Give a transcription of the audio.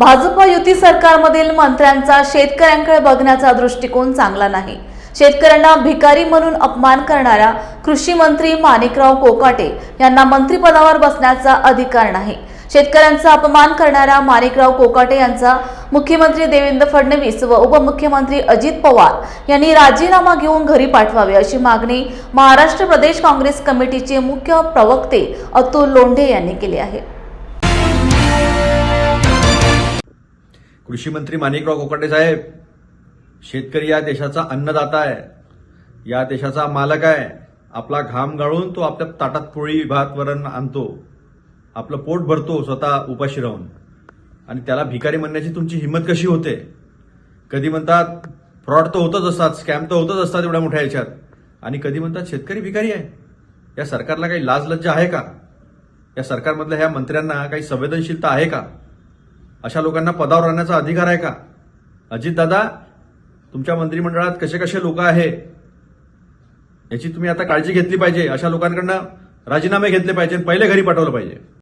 भाजप युती सरकारमधील मंत्र्यांचा शेतकऱ्यांकडे बघण्याचा दृष्टिकोन चांगला नाही. शेतकऱ्यांना भिकारी म्हणून अपमान करणाऱ्या कृषी मंत्री माणिकराव कोकाटे यांना मंत्रिपदावर बसण्याचा अधिकार नाही. शेतकऱ्यांचा अपमान करणाऱ्या माणिकराव कोकाटे यांचा मुख्यमंत्री देवेंद्र फडणवीस व उपमुख्यमंत्री अजित पवार यांनी राजीनामा घेऊन घरी पाठवावे अशी मागणी महाराष्ट्र प्रदेश काँग्रेस कमिटीचे मुख्य प्रवक्ते अतुल लोंढे यांनी केली आहे. कृषी मंत्री माणिकराव कोकाटे साहेब शेतकरी या देशाचा अन्नदाता आहे या देशाचा मालक आहे. आपला घाम गाळून तो आपल्या ताटात पोळी भात वरण आणतो. आपलं पोट भरतो स्वतः उपाशी राहून. आणि त्याला भिकारी म्हणण्याची तुमची हिंमत कशी होते? कधी म्हणतात फ्रॉड तर होतच असतात स्कॅम तर होतच असतात एवढ्या मोठ्या याच्यात आणि कधी म्हणतात शेतकरी भिकारी आहे. या सरकारला काही लाज लज्जा आहे का? या सरकारमधल्या ह्या मंत्र्यांना काही संवेदनशीलता आहे का? अशा लोकांना पदावर आणण्याचा अधिकार आहे का? अजितदादा तुमच्या मंत्रिमंडळात कसे कसे लोक आहे? याची तुम्ही आता काळजी घेतली पाहिजे. अशा लोकांकडनं राजीनामे घेतले पाहिजे आणि पहिले घरी पाठवलं पाहिजे.